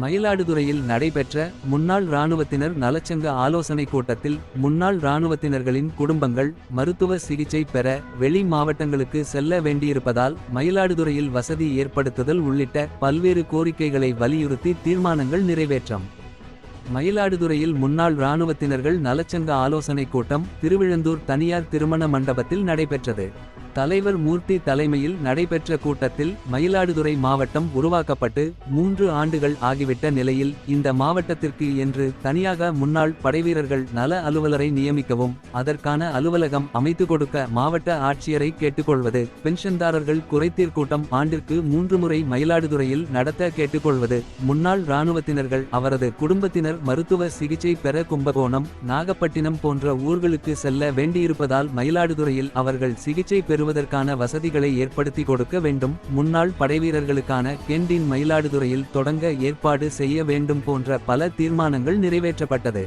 மயிலாடுதுறையில் நடைபெற்ற முன்னாள் இராணுவத்தினர் நலச்சங்க ஆலோசனைக் கூட்டத்தில் முன்னாள் இராணுவத்தினர்களின் குடும்பங்கள் மருத்துவ சிகிச்சை பெற வெளி மாவட்டங்களுக்கு செல்ல வேண்டியிருப்பதால் மயிலாடுதுறையில் வசதி ஏற்படுத்துதல் உள்ளிட்ட பல்வேறு கோரிக்கைகளை வலியுறுத்தி தீர்மானங்கள் நிறைவேற்றம். மயிலாடுதுறையில் முன்னாள் இராணுவத்தினர்கள் நலச்சங்க ஆலோசனைக் கூட்டம் திருவிழந்தூர் தனியார் திருமண மண்டபத்தில் நடைபெற்றது. தலைவர் மூர்த்தி தலைமையில் நடைபெற்ற கூட்டத்தில் மயிலாடுதுறை மாவட்டம் உருவாக்கப்பட்டு மூன்று ஆண்டுகள் ஆகிவிட்ட நிலையில் இந்த மாவட்டத்திற்கு என்று தனியாக முன்னாள் படைவீரர்கள் நல அலுவலரை நியமிக்கவும் அதற்கான அலுவலகம் அமைத்து கொடுக்க மாவட்ட ஆட்சியரை கேட்டுக்கொள்வது பென்ஷன்தாரர்கள் குறைத்தீர் கூட்டம் ஆண்டிற்கு மூன்று முறை மயிலாடுதுறையில் நடத்த கேட்டுக்கொள்வது முன்னாள் இராணுவத்தினர்கள் அவரது குடும்பத்தினர் மருத்துவ சிகிச்சை பெற கும்பகோணம் நாகப்பட்டினம் போன்ற ஊர்களுக்கு செல்ல வேண்டியிருப்பதால் மயிலாடுதுறையில் அவர்கள் சிகிச்சை பெறுவதற்கான வசதிகளை ஏற்படுத்தி கொடுக்க வேண்டும். முன்னாள் படைவீரர்களுக்கான கெண்டின் மயிலாடுதுறையில் தொடங்க ஏற்பாடு செய்ய வேண்டும் போன்ற பல தீர்மானங்கள் நிறைவேற்றப்பட்டது.